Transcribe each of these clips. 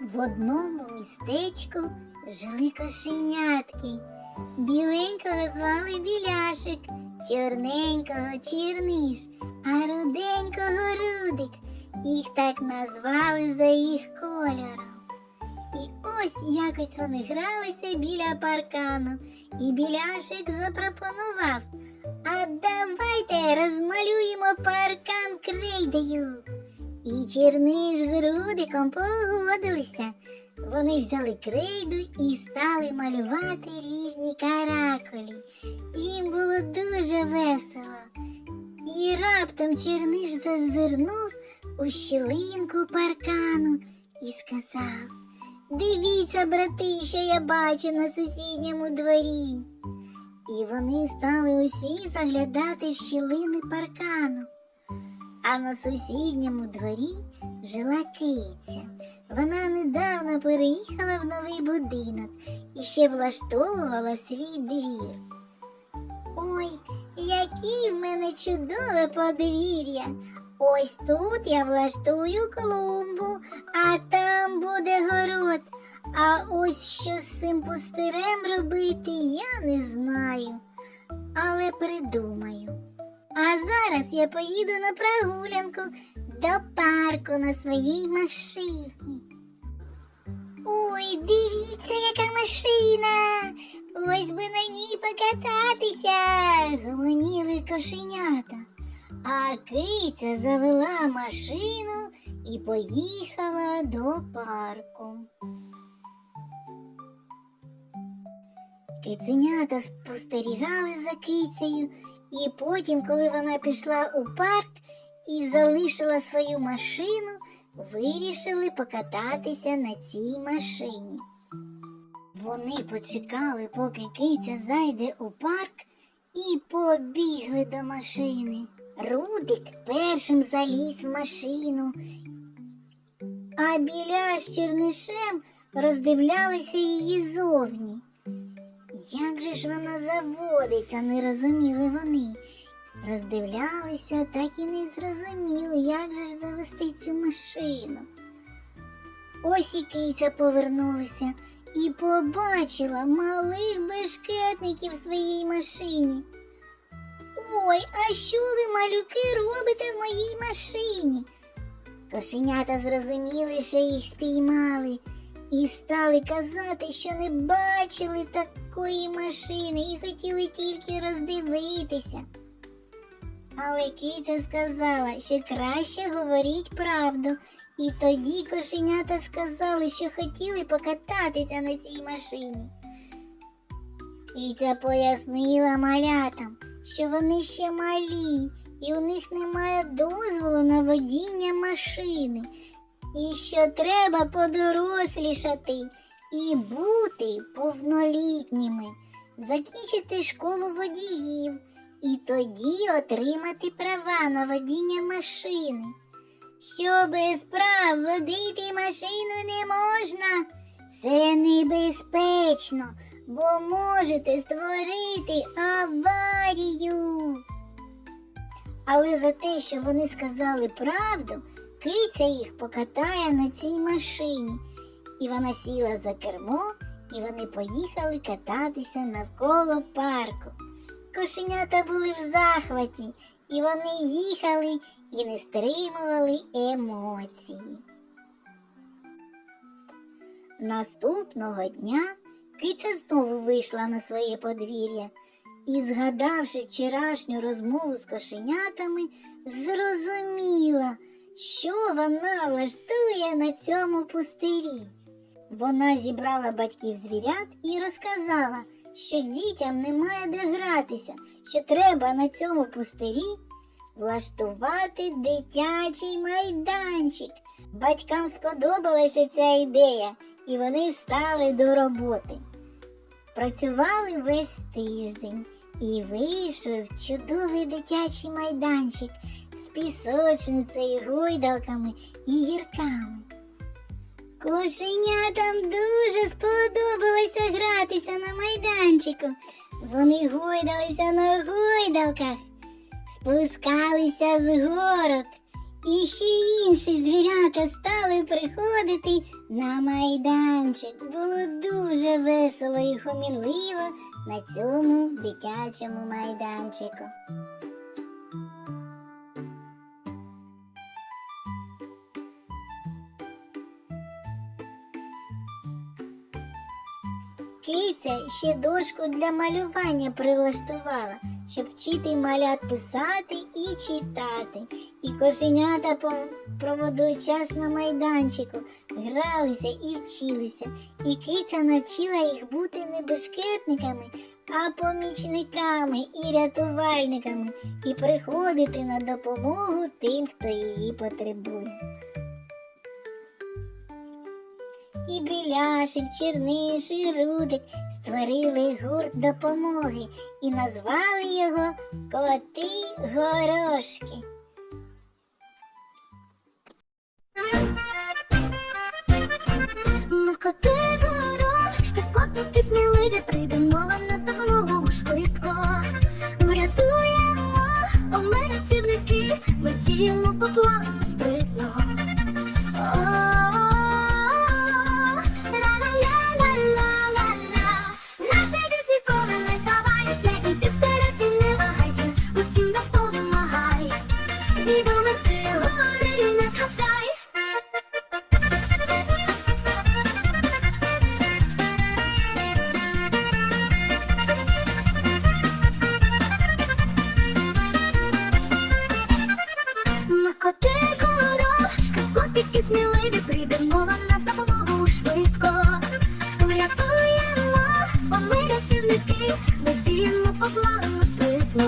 В одному містечку жили кошенятки. Біленького звали Біляшик, чорненького Чірниш, а руденького Рудик. Їх так назвали за їх кольором. І ось якось вони гралися біля паркану, і Біляшик запропонував. А давайте розмалюємо паркан крейдою. І Черниш з Рудиком погодилися. Вони взяли крейду і стали малювати різні каракулі. Їм було дуже весело. І раптом Черниш зазирнув у щілинку паркану і сказав Дивіться, брати, що я бачу на сусідньому дворі. І вони стали усі заглядати в щілини паркану. А на сусідньому дворі жила киця. Вона недавно переїхала в новий будинок і ще влаштовувала свій двір. Ой, який в мене чудове подвір'я. Ось тут я влаштую клумбу, а там буде город. А ось що з цим пустирем робити, я не знаю, але придумаю. А зараз я поїду на прогулянку до парку на своїй машині. Ой, дивіться, яка машина. Ось би на ній покататися. Гомоніли кошенята. А киця завела машину і поїхала до парку. Киценята спостерігали за кицею, і потім, коли вона пішла у парк і залишила свою машину, вирішили покататися на цій машині. Вони почекали, поки киця зайде у парк, і побігли до машини. Рудик першим заліз в машину, а біля з чернишем роздивлялися її зовні. Як же ж вона заводиться, не розуміли вони. Роздивлялися, так і не зрозуміли, як же ж завести цю машину. Ось і киця повернулася і побачила малих бешкетників в своїй машині. Ой, а що ви, малюки, робите в моїй машині? Кошенята зрозуміли, що їх спіймали, і стали казати, що не бачили такої машини і хотіли тільки роздивитися. Але киця сказала, що краще говоріть правду, і тоді кошенята сказали, що хотіли покататися на цій машині. Киця пояснила малятам, що вони ще малі, і у них немає дозволу на водіння машини, і що треба подорослішати і бути повнолітніми, закінчити школу водіїв і тоді отримати права на водіння машини. Що без прав водити машину не можна, це небезпечно, бо можете створити аварію. Але за те, що вони сказали правду, киця їх покатає на цій машині. І вона сіла за кермо, і вони поїхали кататися навколо парку. Кошенята були в захваті, і вони їхали і не стримували емоції. Наступного дня киця знову вийшла на своє подвір'я і, згадавши вчорашню розмову з кошенятами, зрозуміла, що вона влаштує на цьому пустирі. Вона зібрала батьків звірят і розказала, що дітям немає де гратися, що треба на цьому пустирі влаштувати дитячий майданчик. Батькам сподобалася ця ідея, і вони стали до роботи. Працювали весь тиждень і вийшов чудовий дитячий майданчик пісочницею, гойдалками і гірками. Кошенятам дуже сподобалося гратися на майданчику. Вони гойдалися на гойдалках, спускалися з горок І ще інші звірята стали приходити на майданчик. Було дуже весело і хомінливо на цьому дитячому майданчику. Киця ще дошку для малювання прилаштувала, щоб вчити малят писати і читати. І кошенята проводили час на майданчику, гралися і вчилися. І киця навчила їх бути не бешкетниками, а помічниками і рятувальниками, і приходити на допомогу тим, хто її потребує. І біляшик, черниш, і рудик створили гурт допомоги і назвали його Коти Горошки. Ми коти горошки, коти сміливі, прийдемо поплавимо спритно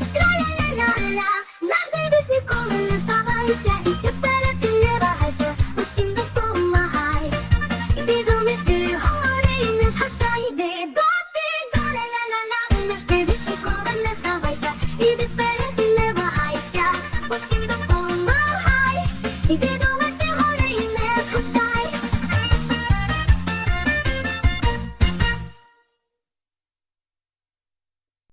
окрая, наш дивись ніколи не здавайся. І тепер ти усім допомагай. Іди до гори не згасай. Іди до ти, наш дивись ніколи не здавайся.